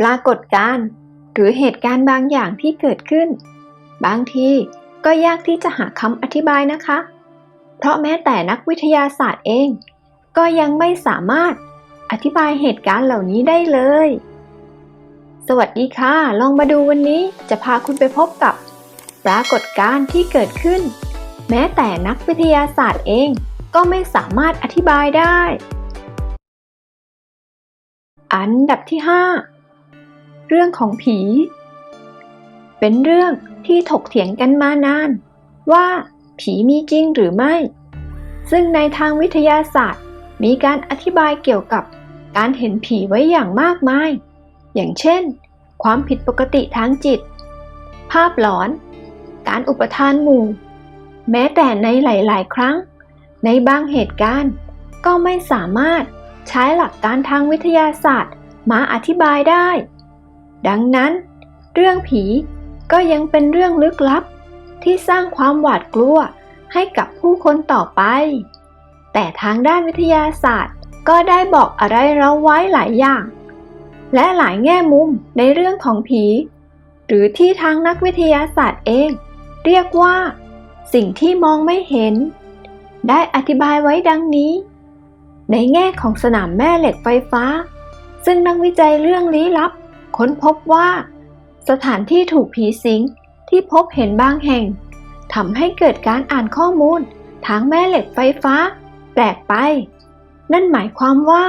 ปรากฏการณ์หรือเหตุการณ์บางอย่างที่เกิดขึ้น บางทีก็ยากที่จะหาคำอธิบายนะคะ เพราะแม้แต่นักวิทยาศาสตร์เอง ก็ยังไม่สามารถอธิบายเหตุการณ์เหล่านี้ได้เลย สวัสดีค่ะ ลองมาดูวันนี้จะพาคุณไปพบกับ ปรากฏการณ์ที่เกิดขึ้น แม้แต่นักวิทยาศาสตร์เองก็ไม่สามารถอธิบายได้ อันดับที่ 5 เรื่องของผี เป็นเรื่องที่ถกเถียงกันมานาน ว่าผีมีจริงหรือไม่ ซึ่งในทางวิทยาศาสตร์ มีการอธิบายเกี่ยวกับการเห็นผีไว้อย่างมากมาย อย่างเช่น ความผิดปกติทางจิต ภาพหลอน การอุปทานหมู่ แม้แต่ในหลาย ๆ ครั้ง ในบางเหตุการณ์ก็ไม่สามารถใช้หลักการทางวิทยาศาสตร์มาอธิบายได้ ดังนั้น เรื่องผีก็ยังเป็นเรื่องลึกลับ ที่สร้างความหวาดกลัวให้กับผู้คนต่อไป แต่ทางด้านวิทยาศาสตร์ก็ได้บอกอะไรเราไว้หลายอย่าง และหลายแง่มุมในเรื่องของผี หรือที่ทางนักวิทยาศาสตร์เอง เรียกว่า สิ่งที่มองไม่เห็น ได้อธิบายไว้ดังนี้ ในแง่ของสนามแม่เหล็กไฟฟ้า ซึ่งนักวิจัยเรื่องลี้ลับ ค้นพบว่า สถานที่ถูกผีสิงที่พบเห็นบางแห่งทำให้เกิดการอ่านข้อมูลทางแม่เหล็กไฟฟ้า แปลกไป นั่นหมายความว่า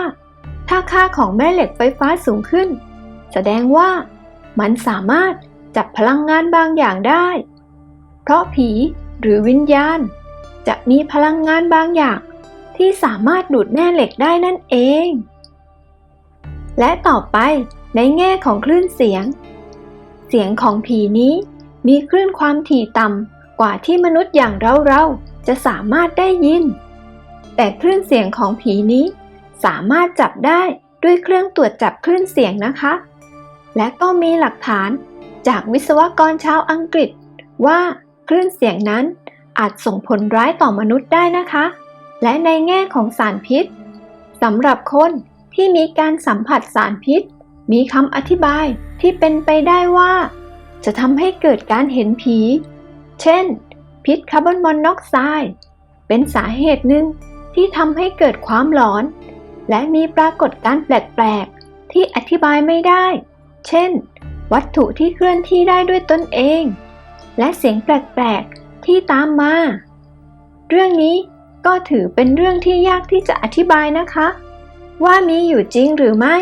ถ้าค่าของแม่เหล็กไฟฟ้าสูงขึ้น แสดงว่ามันสามารถจับพลังงานบางอย่างได้ เพราะผีหรือวิญญาณ จะมีพลังงานบางอย่าง ที่สามารถดูดแม่เหล็กได้นั่นเอง และต่อไป ในแง่ของคลื่นเสียง เสียงของผีนี้มีคลื่นความถี่ต่ำกว่าที่มนุษย์อย่างเราๆจะสามารถได้ยิน แต่คลื่นเสียงของผีนี้สามารถจับได้ด้วยเครื่องตรวจจับคลื่นเสียงนะคะ และก็มีหลักฐานจากวิศวกรชาวอังกฤษ ว่าคลื่นเสียงนั้นอาจส่งผลร้ายต่อมนุษย์ได้นะคะ และในแง่ของสารพิษสำหรับคนที่มีการสัมผัสสารพิษ มีคำอธิบายที่เป็นไปได้ว่า จะทำให้เกิดการเห็นผี เช่น พิษคาร์บอนมอนอกไซด์เป็นสาเหตุหนึ่งที่ทำให้เกิดความหลอน และมีปรากฏการณ์แปลกๆ ที่อธิบายไม่ได้ เช่น วัตถุที่เคลื่อนที่ได้ด้วยตนเอง และเสียงแปลกๆ ที่ตามมา เรื่องนี้ก็ถือเป็นเรื่องที่ยากที่จะอธิบายนะคะ ว่ามีอยู่จริงหรือไม่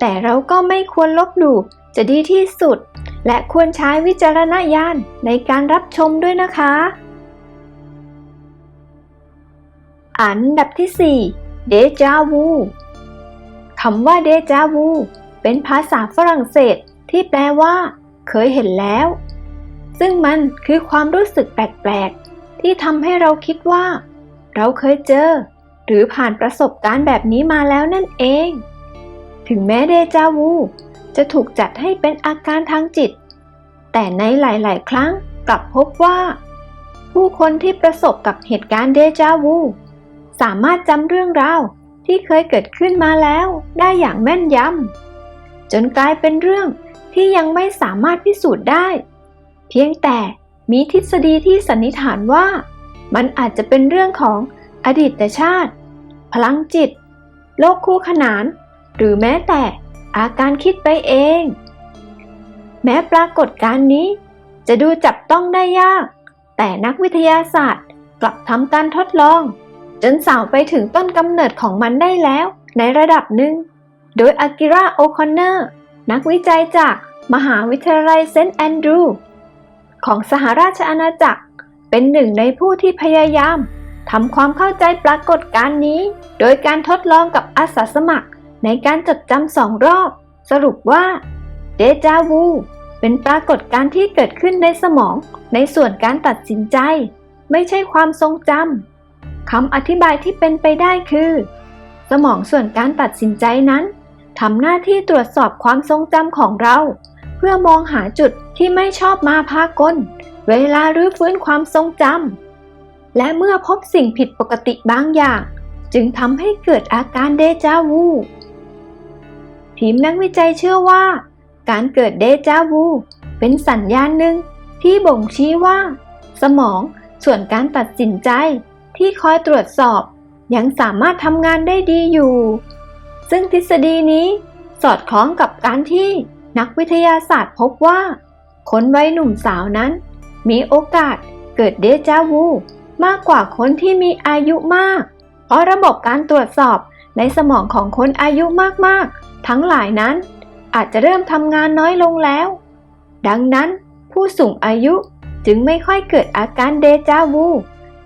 แต่เราก็ไม่ควรลบหลู่จะดีที่สุด และควรใช้วิจารณญาณในการรับชมด้วยนะคะ อันดับที่ 4 เดจาวูคำว่าเดจาวูเป็นภาษาฝรั่งเศสที่แปลว่า เคยเห็นแล้ว ซึ่งมันคือความรู้สึกแปลกๆ ที่ทำให้เราคิดว่า เราเคยเจอ หรือผ่านประสบการณ์แบบนี้มาแล้วนั่นเอง ถึงแม้เดจาวู จะถูกจัดให้เป็นอาการทางจิต แต่ในหลาย ๆ ครั้งกลับพบว่า ผู้คนที่ประสบกับเหตุการณ์เดจาวู สามารถจำเรื่องราวที่เคยเกิดขึ้นมาแล้วได้อย่างแม่นยำจนกลายเป็นเรื่องที่ยังไม่สามารถพิสูจน์ได้ เพียงแต่มีทฤษฎีที่สันนิษฐานว่า มันอาจจะเป็นเรื่องของอดีตชาติ พลังจิต โลกคู่ขนาน หรือแม้แต่อาการคิดไปเอง แม้ปรากฏการณ์นี้ จะดูจับต้องได้ยาก แต่นักวิทยาศาสตร์กลับทำการทดลอง จนสาวไปถึงต้นกำเนิดของมันได้แล้ว ในระดับหนึ่ง โดยอากิระโอคอนเนอร์นักวิจัยจากมหาวิทยาลัยเซนต์แอนดรูของสหราชอาณาจักร เป็นหนึ่งในผู้ที่พยายามทำความเข้าใจปรากฏการณ์นี้ โดยการทดลองกับอาสาสมัคร ในการจดจำสองรอบ สรุปว่าเดจาวูเป็นปรากฏการณ์ที่เกิดขึ้นในสมอง ในส่วนการตัดสินใจ ไม่ใช่ความทรงจำคำอธิบายที่เป็นไปได้คือ สมองส่วนการตัดสินใจนั้นทำหน้าที่ตรวจสอบความทรงจำของเรา เพื่อมองหาจุดที่ไม่ชอบมาพากล เวลารื้อฟื้นความทรงจำและเมื่อพบสิ่งผิดปกติบางอย่าง จึงทำให้เกิดอาการเดจาวู ทีมนักวิจัยเชื่อว่า การเกิดเดจาวู เป็นสัญญาณหนึ่งที่บ่งชี้ว่า สมองส่วนการตัดสินใจที่คอยตรวจสอบ ยังสามารถทำงานได้ดีอยู่ ซึ่งทฤษฎีนี้สอดคล้องกับการที่นักวิทยาศาสตร์พบว่า คนวัยหนุ่มสาวนั้น มีโอกาสเกิดเดจาวู มากกว่าคนที่มีอายุมาก เพราะระบบการตรวจสอบ ในสมองของคนอายุมากๆ ทั้งหลายนั้น อาจจะเริ่มทำงานน้อยลงแล้ว ดังนั้นผู้สูงอายุจึงไม่ค่อยเกิดอาการเดจาวู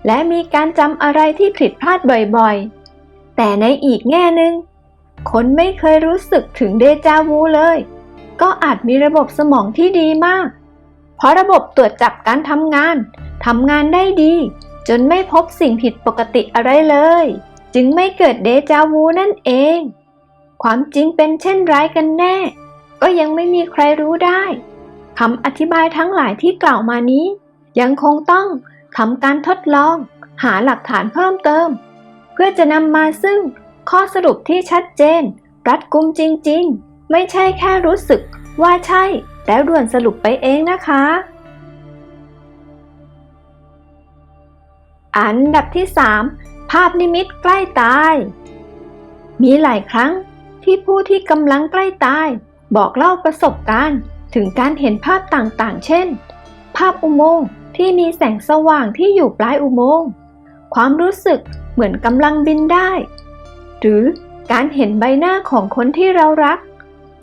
และมีการจำอะไรที่ผิดพลาดบ่อยๆ แต่ในอีกแง่หนึ่งคนไม่เคยรู้สึกถึงเดจาวูเลย ก็อาจมีระบบสมองที่ดีมาก เพราะระบบตรวจจับการทำงานทำงานได้ดี จนไม่พบสิ่งผิดปกติอะไรเลย จึงไม่เกิดเดจาวูนั่นเอง ความจริงเป็นเช่นไรกันแน่ ก็ยังไม่มีใครรู้ได้คำอธิบายทั้งหลายที่กล่าวมานี้ ยังคงต้องทำการทดลอง หาหลักฐานเพิ่มเติม เพื่อจะนำมาซึ่งข้อสรุปที่ชัดเจน รัดกุมจริง ๆ ไม่ใช่แค่รู้สึกว่าใช่ แล้วด่วนสรุปไปเองนะคะ อันดับที่ 3 ภาพนิมิตใกล้ตาย มีหลายครั้งที่ผู้ที่กำลังใกล้ตาย บอกเล่าประสบการณ์ ถึงการเห็นภาพต่างๆ เช่น ภาพอุโมงค์ที่มีแสงสว่างที่อยู่ปลายอุโมงค์ ความรู้สึกเหมือนกำลังบินได้ หรือการเห็นใบหน้าของคนที่เรารัก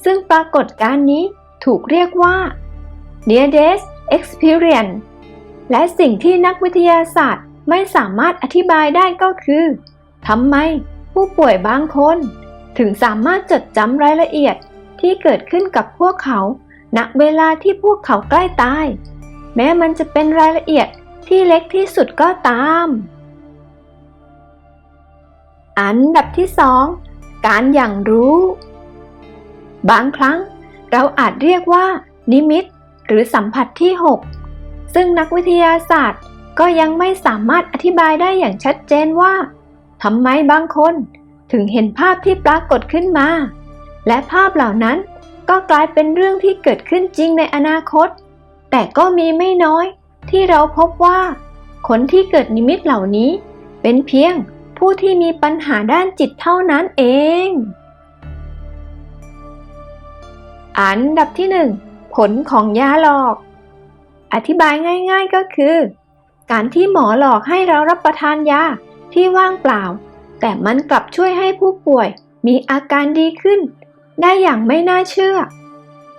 ซึ่งปรากฏการณ์นี้ถูกเรียกว่า Near Death Experience และสิ่งที่นักวิทยาศาสตร์ ไม่สามารถอธิบายได้ก็คือทำไมผู้ป่วยบางคน ถึงสามารถจดจำรายละเอียดที่เกิดขึ้นกับพวกเขาณเวลาที่พวกเขาใกล้ตาย แม้มันจะเป็นรายละเอียดที่เล็กที่สุดก็ตาม อันดับที่สองการอย่างรู้ บางครั้งเราอาจเรียกว่า นิมิต หรือสัมผัสที่ 6 ซึ่งนักวิทยาศาสตร์ ก็ยังไม่สามารถอธิบายได้อย่างชัดเจนว่าทำไมบางคนถึงเห็นภาพที่ปรากฏขึ้นมา และภาพเหล่านั้นก็กลายเป็นเรื่องที่เกิดขึ้นจริงในอนาคต แต่ก็มีไม่น้อยที่เราพบว่า คนที่เกิดนิมิตเหล่านี้ เป็นเพียงผู้ที่มีปัญหาด้านจิตเท่านั้นเอง อันดับที่หนึ่งผลของยาหลอก อธิบายง่ายๆก็คือ การที่หมอหลอกให้เรารับประทานยาที่ว่างเปล่า แต่มันกลับช่วยให้ผู้ป่วยมีอาการดีขึ้น ได้อย่างไม่น่าเชื่อ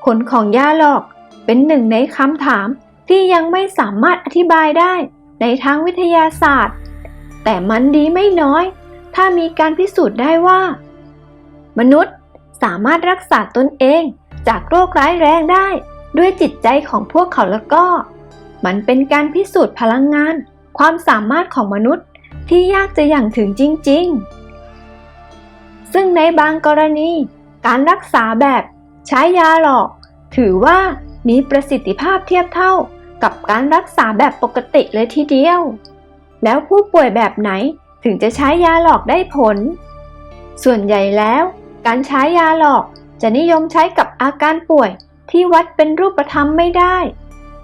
ผลของยาหลอกเป็นหนึ่งในคำถามที่ยังไม่สามารถอธิบายได้ในทางวิทยาศาสตร์ แต่มันดีไม่น้อย ถ้ามีการพิสูจน์ได้ว่า มนุษย์สามารถรักษาตนเองจากโรคร้ายแรงได้ ด้วยจิตใจของพวกเขาแล้วก็ มันเป็นการพิสูจน์พลังงาน ความสามารถของมนุษย์ที่ยากจะอย่างถึงจริง ๆ ซึ่งในบางกรณี การรักษาแบบใช้ยาหลอก ถือว่ามีประสิทธิภาพเทียบเท่ากับการรักษาแบบปกติเลยทีเดียว แล้วผู้ป่วยแบบไหนถึงจะใช้ยาหลอกได้ผล ส่วนใหญ่แล้ว การใช้ยาหลอกจะนิยมใช้กับอาการป่วยที่วัดเป็นรูปธรรมไม่ได้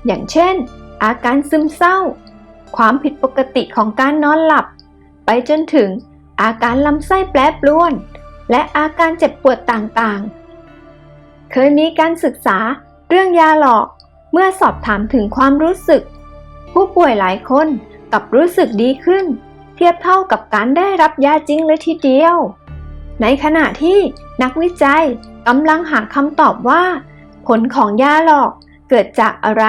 อย่างเช่น อาการซึมเศร้า ความผิดปกติของการนอนหลับ ไปจนถึงอาการลำไส้แปรปรวน และอาการเจ็บปวดต่างๆ เคยมีการศึกษาเรื่องยาหลอก เมื่อสอบถามถึงความรู้สึก ผู้ป่วยหลายคนกลับรู้สึกดีขึ้น เทียบเท่ากับการได้รับยาจริงเลยทีเดียว ในขณะที่นักวิจัยกำลังหาคำตอบว่า ผลของยาหลอกเกิดจากอะไร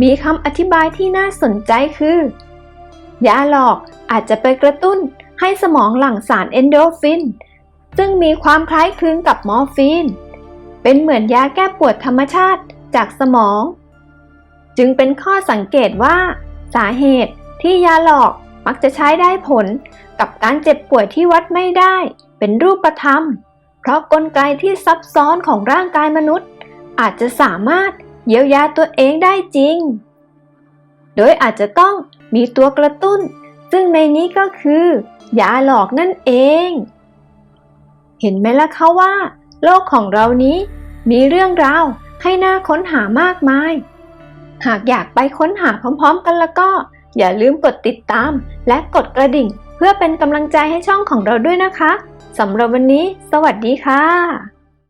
มีคำอธิบายที่น่าสนใจคือ ยาหลอกอาจจะไปกระตุ้นให้สมองหลั่งสารเอนโดฟิน ซึ่งมีความคล้ายคลึงกับมอร์ฟีน เป็นเหมือนยาแก้ปวดธรรมชาติจากสมอง จึงเป็นข้อสังเกตว่า สาเหตุที่ยาหลอกมักจะใช้ได้ผลกับการเจ็บป่วยที่วัดไม่ได้ เป็นรูปธรรม เพราะกลไกที่ซับซ้อนของร่างกายมนุษย์ อาจจะสามารถ เยียวยาตัวเองได้จริง โดยอาจจะต้องมีตัวกระตุ้น ซึ่งในนี้ก็คือ ยาหลอกนั่นเอง เห็นไหมล่ะคะว่า โลกของเรานี้มีเรื่องราวให้น่าค้นหามากมาย หากอยากไปค้นหาพร้อมๆกันแล้วก็ อย่าลืมกดติดตาม และกดกระดิ่ง เพื่อเป็นกำลังใจให้ช่องของเราด้วยนะคะสำหรับวันนี้ สวัสดีค่ะ